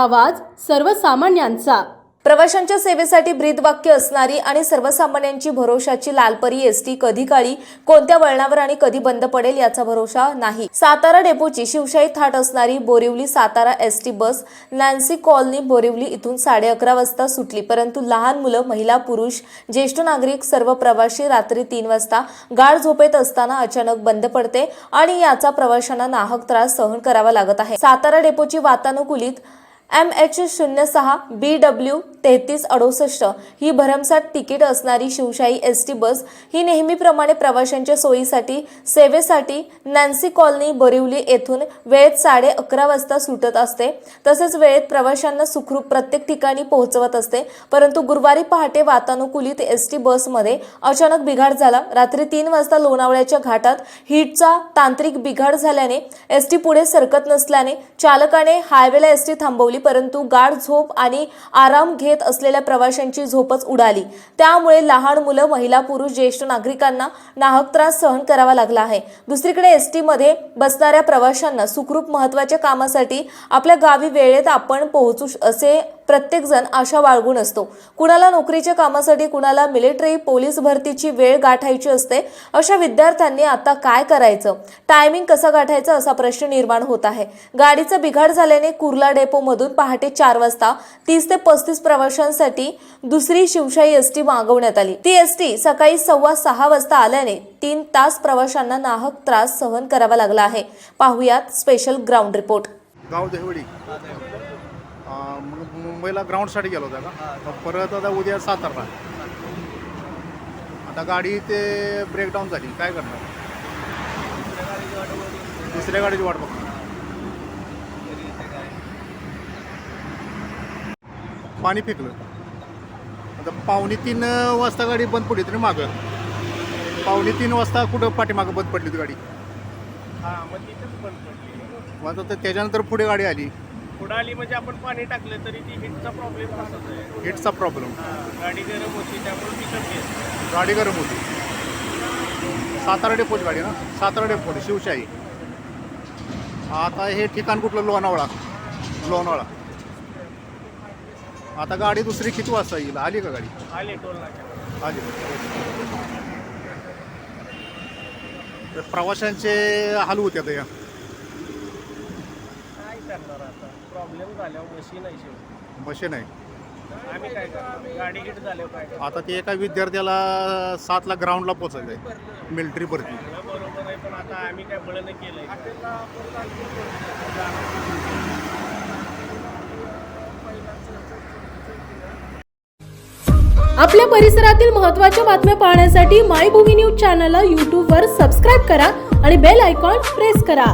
आवाज सर्वसामान्यांचा. प्रवाशांच्या सेवेसाठी ब्रीदवाक्य असणारी आणि सर्वसामान्यांची भरोशाची लालपरी एसटी कधी काळी कोणत्या वळणावर आणि कधी बंद पडेल याचा भरोसा नाही. सातारा डेपोची शिवशाही थाट असणारी Borivali Satara ST bus Nancy colony Borivali इथून साडे अकरा वाजता सुटली परंतु लहान मुलं महिला पुरुष ज्येष्ठ नागरिक सर्व प्रवाशी रात्री तीन वाजता गाढ झोपेत असताना अचानक बंद पडते आणि याचा प्रवाशांना नाहक त्रास सहन करावा लागत आहे. सातारा डेपोची वातानुकूलित एम एच शून्य सहा बी डब्ल्यू तेहतीस अडुसष्ट ही भरमसाठ तिकीट असणारी शिवशाही एस टी बस ही नेहमीप्रमाणे प्रवाशांच्या सोयीसाठी सेवेसाठी नॅन्सी कॉलनी बोरिवली येथून वेळेत साडे अकरा वाजता सुटत असते. तसेच वेळेत प्रवाशांना सुखरूप प्रत्येक ठिकाणी पोहोचवत असते. परंतु गुरुवारी पहाटे वातानुकूलित एस टी बसमध्ये अचानक बिघाड झाला. रात्री तीन वाजता लोणावळ्याच्या घाटात हीटचा तांत्रिक बिघाड झाल्याने एस टी पुढे सरकत नसल्याने चालकाने हायवेला एस टी थांबवली. परंतु गाढ झोप आणि आराम घेत असलेल्या प्रवाशांची झोपच उडाली. त्यामुळे लहान मुलं महिला पुरुष ज्येष्ठ नागरिकांना नाहक त्रास सहन करावा लागला आहे. दुसरीकडे एस टी मध्ये बसणाऱ्या प्रवाशांना सुखरूप महत्त्वाच्या कामासाठी आपल्या गावी वेळेत आपण पोहोचू असे प्रत्येकजण आशा बाळगून असतो. कुणाला नोकरीच्या कामासाठी कुणाला मिलिटरी पोलीस भरतीची वेळ गाठायची असते अशा विद्यार्थ्यांनी आता काय करायचं? टायमिंग कसा गाठायचा असा प्रश्न निर्माण होत आहे. गाडीचा बिघाड झाल्याने कुर्ला डेपोमधून पहाटे चार वाजता तीस ते पस्तीस प्रवाशांसाठी दुसरी शिवशाही एस टी मागवण्यात आली. ती एस टी सकाळी सव्वा सहा वाजता आल्याने तीन तास प्रवाशांना नाहक त्रास सहन करावा लागला आहे. पाहुयात स्पेशल ग्राउंड रिपोर्ट. गाव देवडी मग मुंबईला ग्राउंडसाठी गेलो होता का? मग परत आता उद्या सातारा आता गाडी ते ब्रेकडाऊन झाली. काय करणार? दुसऱ्या गाडीची वाट बघतो पाणी फेकलं आता पावणे तीन वाजता गाडी बंद पडली तरी मागं. पावणे तीन वाजता कुठं पाठीमागं बंद पडली होती गाडी? हा मग तिथंच बंद पडली. मग आता त्याच्यानंतर पुढे गाडी आली. पुढं आली म्हणजे आपण पाणी टाकलं तरी ती हिटचा प्रॉब्लेम तसाच आहे. हिटचा प्रॉब्लेम हा, गाडी गरम होती त्यामुळे पिकअप घेत गाडी गरम होती. सातारा डेपोची गाडी ना? सातारा डेपोची शिवशाही. आता हे ठिकाण कुठलं? लोणावळा. लोणावळा. आता गाडी दुसरी किती वाजता येईल? आली का गाडी? आले टोल नाक्यावर आली. तर प्रवाशांचे हाल होते आता या. करणार आता. प्रॉब्लेम झाल्यावर मशीन आहे शेवटी. बसे नाही आम्ही काय करणार? गाडी हिट झाल्यावर काय करणार? आता ते एका विद्यार्थ्याला सातला ग्राउंडला पोचायचं आहे मिलिटरी भरती. सगळं बरोबर आहे पण आता आम्ही काय बळनं केलंय. आपल्या परिसरातील महत्त्वाच्या बातम्या पाहण्यासाठी मायभूमी न्यूज चॅनलला यूट्यूबवर सबस्क्राईब करा आणि बेल आयकॉन प्रेस करा.